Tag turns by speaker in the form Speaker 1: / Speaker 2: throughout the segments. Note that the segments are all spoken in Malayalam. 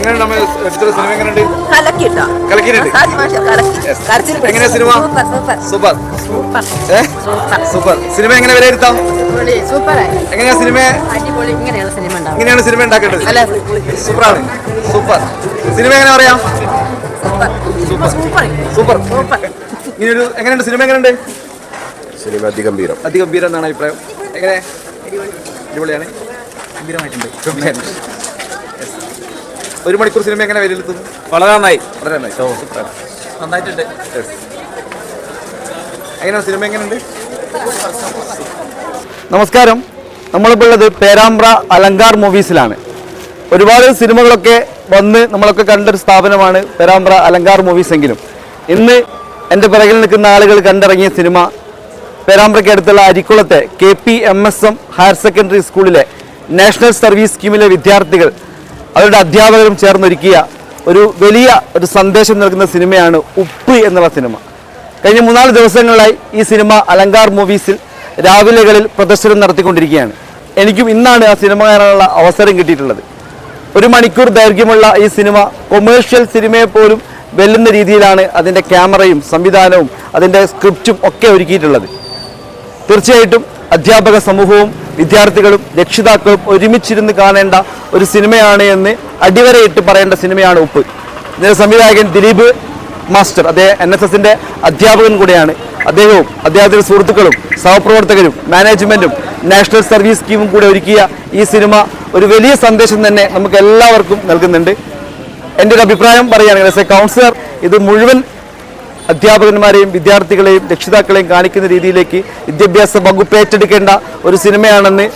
Speaker 1: എടുത്തൊരു സിനിമ?
Speaker 2: Super super.
Speaker 1: സിനിമ എങ്ങനെ വിലയിരുത്താം?
Speaker 2: അടിപൊളി. സൂപ്പറായി.
Speaker 1: എങ്ങനെയാ സിനിമ?
Speaker 2: അടിപൊളി. ഇങ്ങനെയുള്ള സിനിമ ഉണ്ടാവും.
Speaker 1: ഇങ്ങനെയാണ് സിനിമ ഉണ്ടാക്കേണ്ടത്?
Speaker 2: അല്ല.
Speaker 1: സൂപ്പറാണ്. സൂപ്പർ. സിനിമ എങ്ങനെ പറയാം?
Speaker 2: Super. Super. Super.
Speaker 1: Super.
Speaker 2: Super.
Speaker 1: ഇങ്ങനൊരു എങ്ങനെയുണ്ട്? സിനിമ എങ്ങനെയുണ്ട്?
Speaker 3: സിനിമ അതിഗംഭീരം.
Speaker 1: അതിഗംഭീരം എന്നാണ് അഭിപ്രായം. എങ്ങനെ? അടിപൊളിയാണ്. ഗംഭീരമായിട്ടുണ്ട്. ഗംഭീരം. Yes. ഒരു മണിക്കൂർ സിനിമ എങ്ങനെ വിലയിരുത്തുന്നു
Speaker 4: വളരെ നന്നായി.
Speaker 1: വളരെ നന്നായി.
Speaker 4: നന്നായിട്ടുണ്ട്.
Speaker 1: എങ്ങനെയാണ് സിനിമ എങ്ങനെയുണ്ട്? നമസ്കാരം. നമ്മളിപ്പോൾ ഉള്ളത് പേരാമ്പ്ര അലങ്കാർ മൂവീസിലാണ്. ഒരുപാട് സിനിമകളൊക്കെ വന്ന് നമ്മളൊക്കെ കണ്ടൊരു സ്ഥാപനമാണ് പേരാമ്പ്ര അലങ്കാർ മൂവീസ് എങ്കിലും ഇന്ന് എന്റെ പിറകിൽ നിൽക്കുന്ന ആളുകൾ കണ്ടിറങ്ങിയ സിനിമ പേരാമ്പ്രയ്ക്ക് അടുത്തുള്ള അരിക്കുളത്തെ K P M S M higher secondary സ്കൂളിലെ നാഷണൽ സർവീസ് സ്കീമിലെ വിദ്യാർത്ഥികൾ അവരുടെ അധ്യാപകരും ചേർന്നൊരുക്കിയ ഒരു വലിയ ഒരു സന്ദേശം നൽകുന്ന സിനിമയാണ് ഉപ്പ് എന്നുള്ള സിനിമ. കഴിഞ്ഞ മൂന്നാൽ ദിവസങ്ങളിലായി ഈ സിനിമ അലങ്കാർ മൂവീസിൽ രാവിലെകളിൽ പ്രദർശനം നടത്തിക്കൊണ്ടിരിക്കുകയാണ്. എനിക്കും ഇന്നാണ് ആ സിനിമ കാണാനുള്ള അവസരം കിട്ടിയിട്ടുള്ളത്. ഒരു മണിക്കൂർ ദൈർഘ്യമുള്ള ഈ സിനിമ കൊമേഴ്ഷ്യൽ സിനിമയെ പോലും വെല്ലുന്ന രീതിയിലാണ് അതിന്റെ ക്യാമറയും സംവിധാനവും അതിന്റെ സ്ക്രിപ്റ്റും ഒക്കെ ഒരുക്കിയിട്ടുള്ളത്. തീർച്ചയായിട്ടും അധ്യാപക സമൂഹവും വിദ്യാർത്ഥികളും രക്ഷിതാക്കളും ഒരുമിച്ചിരുന്ന് കാണേണ്ട ഒരു സിനിമയാണ് എന്ന് അടിവരയിട്ട് പറയേണ്ട സിനിമയാണ് ഉപ്പ്. ഇതിന്റെ സംവിധായകൻ ദിലീപ് മാസ്റ്റർ അദ്ദേഹം എൻ എസ് എസിന്റെ അധ്യാപകൻ കൂടെയാണ്. അദ്ദേഹവും അദ്ദേഹത്തിന്റെ സുഹൃത്തുക്കളും സഹപ്രവർത്തകരും മാനേജ്മെന്റും നാഷണൽ സർവീസ് സ്കീമും കൂടെ ഒരുക്കിയ ഈ സിനിമ ഒരു വലിയ സന്ദേശം തന്നെ നമുക്ക് എല്ലാവർക്കും നൽകുന്നുണ്ട്. എന്റെ ഒരു അഭിപ്രായം പറയുകയാണെങ്കിൽ ആസ് എ കൗൺസിലർ ഇത് മുഴുവൻ അധ്യാപകന്മാരെയും വിദ്യാർത്ഥികളെയും രക്ഷിതാക്കളെയും കാണിക്കുന്ന രീതിയിലേക്ക് വിദ്യാഭ്യാസ വകുപ്പ് ഏറ്റെടുക്കേണ്ട ഒരു സിനിമയാണെന്ന്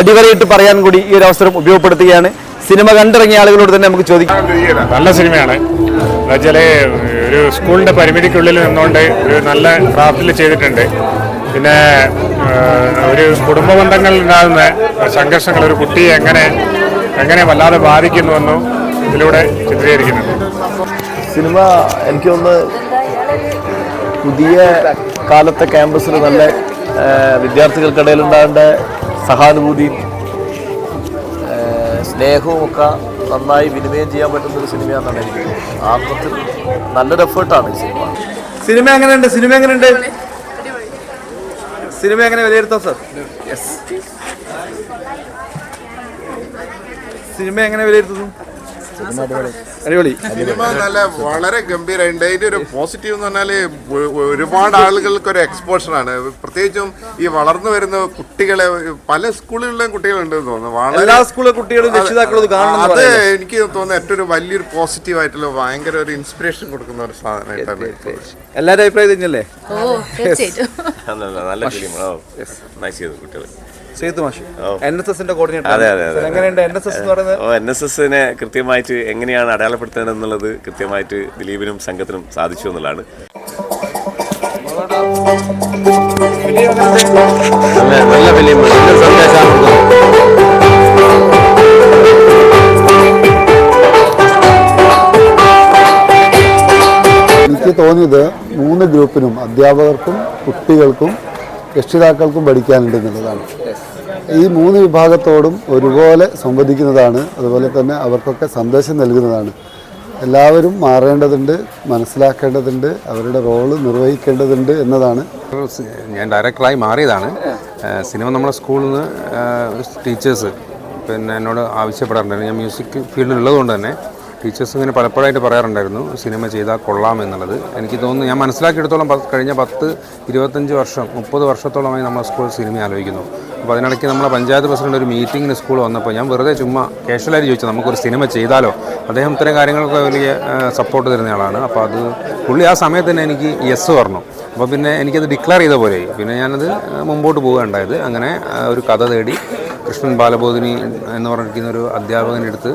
Speaker 1: അടിവരയിട്ട് പറയാൻ കൂടി ഈ ഒരു അവസരം ഉപയോഗപ്പെടുത്തുകയാണ്. സിനിമ കണ്ടിറങ്ങിയ ആളുകളോട് തന്നെ നമുക്ക് ചോദിക്കാം.
Speaker 5: നല്ല സിനിമയാണ്. എന്നുവെച്ചാൽ ഒരു സ്കൂളിന്റെ പരിമിതിക്കുള്ളിൽ നിന്നുകൊണ്ട് ഒരു നല്ല ക്രാഫ്റ്റിൽ ചെയ്തിട്ടുണ്ട്. പിന്നെ ഒരു കുടുംബ ബന്ധങ്ങളിൽ ഉണ്ടാകുന്ന സംഘർഷങ്ങൾ ഒരു കുട്ടിയെ എങ്ങനെ എങ്ങനെ വല്ലാതെ ബാധിക്കുന്നുവെന്നും ഇതിലൂടെ ചിത്രീകരിക്കുന്നുണ്ട്.
Speaker 3: സിനിമ എനിക്ക് തോന്നുന്നു പുതിയ കാലത്തെ ക്യാമ്പസിൽ നല്ല വിദ്യാർത്ഥികൾക്കിടയിൽ ഉണ്ടാകേണ്ട സഹാനുഭൂതിയും ആ, സ്നേഹവും ഒക്കെ നന്നായി വിനിമയം ചെയ്യാൻ പറ്റുന്ന ഒരു സിനിമയാണെന്നാണ് എനിക്ക് തോന്നുന്നത്. നല്ലൊരു എഫേർട്ടാണ് ഈ സിനിമ.
Speaker 1: സിനിമ എങ്ങനെയുണ്ട്? സിനിമ എങ്ങനെയുണ്ട്? സിനിമ എങ്ങനെ വിലയിരുത്താം സർ? യെസ് സിനിമ എങ്ങനെ വിലയിരുത്തുന്നു? അടിപൊളി.
Speaker 6: സിനിമ നല്ല വളരെ ഗംഭീരമായിട്ട് അതിന്റെ ഒരു പോസിറ്റീവ് എന്ന് പറഞ്ഞാൽ ഒരുപാട് ആളുകൾക്ക് ഒരു എക്സ്പോഷർ ആണ്. പ്രത്യേകിച്ചും ഈ വളർന്നു വരുന്ന കുട്ടികളെ പല സ്കൂളുകളിലും കുട്ടികളുണ്ട് തോന്നുന്നു. വളരെ
Speaker 1: എല്ലാ സ്കൂളിലെ കുട്ടികളും രക്ഷിതാക്കളും
Speaker 6: അത് എനിക്ക് തോന്നുന്നു ഏറ്റവും ഒരു വലിയൊരു പോസിറ്റീവ് ആയിട്ടുള്ള ഭയങ്കര ഒരു ഇൻസ്പിറേഷൻ കൊടുക്കുന്ന ഒരു സാധനമായിട്ടാണ്.
Speaker 1: എല്ലാവരും അഭിപ്രായം തന്നെയല്ലേ
Speaker 2: ഓ തീർച്ചയായിട്ടും.
Speaker 7: നല്ല നല്ല ഫിലിം ഓ നൈസ് ചെയ്തു കുട്ടികൾ
Speaker 1: സേതു മാഷി. എൻ എസ് എസിന്റെ കോർഡിനേറ്റർ
Speaker 7: അതെ അതെ അതെ.
Speaker 1: എങ്ങനെയുണ്ട് എൻ എസ് എസ് എന്ന് പറയുന്നത്?
Speaker 7: ഓ എൻ എസ് എസിനെ കൃത്യമായിട്ട് എങ്ങനെയാണ് അടയാളപ്പെടുത്തേണ്ടത് എന്നുള്ളത് കൃത്യമായിട്ട് ദിലീപിനും സംഘത്തിനും സാധിച്ചു എന്നുള്ളതാണ്.
Speaker 4: നല്ല ഫിലിം നല്ല സന്ദേശമാണ്
Speaker 8: എനിക്ക് തോന്നിയത് മൂന്ന് ഗ്രൂപ്പിനും അധ്യാപകർക്കും കുട്ടികൾക്കും രക്ഷിതാക്കൾക്കും പഠിക്കാനുണ്ട് എന്നുള്ളതാണ്. ഈ മൂന്ന് വിഭാഗത്തോടും ഒരുപോലെ സംവദിക്കുന്നതാണ്. അതുപോലെ തന്നെ അവർക്കൊക്കെ സന്ദേശം നൽകുന്നതാണ്. എല്ലാവരും മാറേണ്ടതുണ്ട് മനസ്സിലാക്കേണ്ടതുണ്ട് അവരുടെ റോൾ നിർവഹിക്കേണ്ടതുണ്ട് എന്നതാണ്.
Speaker 9: ഞാൻ ഡയറക്ടറായി മാറിയതാണ്. സിനിമ നമ്മുടെ സ്കൂളിൽ നിന്ന് ടീച്ചേഴ്സ് പിന്നെ എന്നോട് ആവശ്യപ്പെടാറുണ്ടായിരുന്നു ഞാൻ മ്യൂസിക് ഫീൽഡിൽ ഉള്ളതുകൊണ്ട് തന്നെ ടീച്ചേഴ്സ് ഇങ്ങനെ പലപ്പോഴായിട്ട് പറയാറുണ്ടായിരുന്നു സിനിമ ചെയ്താൽ കൊള്ളാം എന്നുള്ളത്. എനിക്ക് തോന്നുന്നു ഞാൻ മനസ്സിലാക്കിയെടുത്തോളം കഴിഞ്ഞ പത്ത് ഇരുപത്തഞ്ച് വർഷം മുപ്പത് വർഷത്തോളമായി നമ്മുടെ സ്കൂൾ സിനിമ ആലോചിക്കുന്നു. അപ്പോൾ അതിനിടയ്ക്ക് നമ്മളെ പഞ്ചായത്ത് പ്രസിഡന്റ് ഒരു മീറ്റിംഗിന് സ്കൂൾ വന്നപ്പോൾ ഞാൻ വെറുതെ ചുമ്മാ കേഷ്വലായിട്ട് ചോദിച്ചു നമുക്കൊരു സിനിമ ചെയ്താലോ? അദ്ദേഹം ഇത്തരം കാര്യങ്ങൾക്ക് വലിയ സപ്പോർട്ട് തരുന്നയാളാണ് അപ്പോൾ അത് പുള്ളി ആ സമയത്ത് തന്നെ എനിക്ക് യെസ് പറഞ്ഞു. അപ്പോൾ പിന്നെ എനിക്കത് ഡിക്ലെയർ ചെയ്ത പോലെ പിന്നെ ഞാനത് മുമ്പോട്ട് പോവുകയുണ്ടായത്. അങ്ങനെ ഒരു കഥ തേടി കൃഷ്ണൻ ബാലബോധിനി എന്ന് പറഞ്ഞിരിക്കുന്ന ഒരു അധ്യാപകന്റെ അടുത്ത്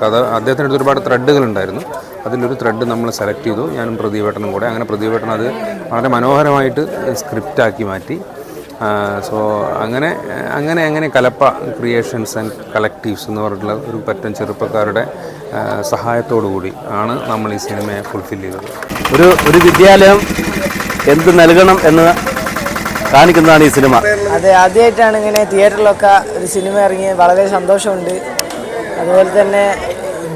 Speaker 9: കഥ അദ്ദേഹത്തിന്റെ അടുത്ത് ഒരുപാട് ത്രെഡുകൾ ഉണ്ടായിരുന്നു. അതിലൊരു ത്രെഡ് നമ്മൾ സെലക്ട് ചെയ്തു. ഞാനും പ്രദീപേട്ടനും കൂടെ. അങ്ങനെ പ്രദീപേട്ടൻ അത് വളരെ മനോഹരമായിട്ട് സ്ക്രിപ്റ്റാക്കി മാറ്റി. സോ അങ്ങനെ അങ്ങനെ അങ്ങനെ കലപ്പ ക്രിയേഷൻസ് ആൻഡ് കളക്റ്റീവ്സ് എന്ന് പറഞ്ഞിട്ടുള്ള ഒരു പറ്റം ചെറുപ്പക്കാരുടെ സഹായത്തോടു കൂടി ആണ് നമ്മൾ ഈ സിനിമയെ ഫുൾഫിൽ ചെയ്തത്.
Speaker 4: ഒരു ഒരു വിദ്യാലയം എന്ത് നൽകണം എന്ന് കാണിക്കുന്നതാണ് ഈ സിനിമ.
Speaker 10: അതെ ആദ്യമായിട്ടാണ് ഇങ്ങനെ തിയേറ്ററിലൊക്കെ ഒരു സിനിമ ഇറങ്ങി വളരെ സന്തോഷമുണ്ട്. അതുപോലെ തന്നെ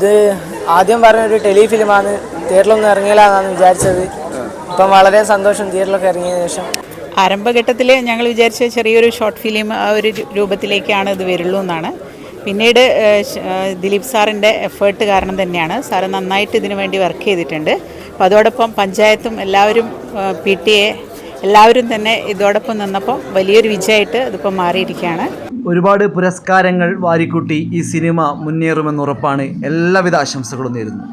Speaker 10: ഇത് ആദ്യം പറഞ്ഞൊരു ടെലിഫിലിമാണ്. തിയേറ്ററിലൊന്നും ഇറങ്ങിയില്ലാന്നാണ് വിചാരിച്ചത്. ഇപ്പം വളരെ സന്തോഷം തിയേറ്ററിലൊക്കെ ഇറങ്ങിയതിന് ശേഷം.
Speaker 11: ആരംഭഘട്ടത്തിൽ ഞങ്ങൾ വിചാരിച്ച ചെറിയൊരു ഷോർട്ട് ഫിലിം ആ ഒരു രൂപത്തിലേക്കാണ് ഇത് വരുള്ളൂ എന്നാണ്. പിന്നീട് ദിലീപ് സാറിന്റെ എഫേർട്ട് കാരണം തന്നെയാണ്. സാറ് നന്നായിട്ട് ഇതിനു വേണ്ടി വർക്ക് ചെയ്തിട്ടുണ്ട്. അപ്പോൾ അതോടൊപ്പം പഞ്ചായത്തും എല്ലാവരും പി ടി എ എല്ലാവരും തന്നെ ഇതോടൊപ്പം നിന്നപ്പോൾ വലിയൊരു വിജയമായിട്ട് ഇതിപ്പോൾ മാറിയിരിക്കുകയാണ്.
Speaker 12: ഒരുപാട് പുരസ്കാരങ്ങൾ വാരിക്കൂട്ടി ഈ സിനിമ മുന്നേറുമെന്നുറപ്പാണ് എല്ലാവിധ ആശംസകളും നേരുന്നു.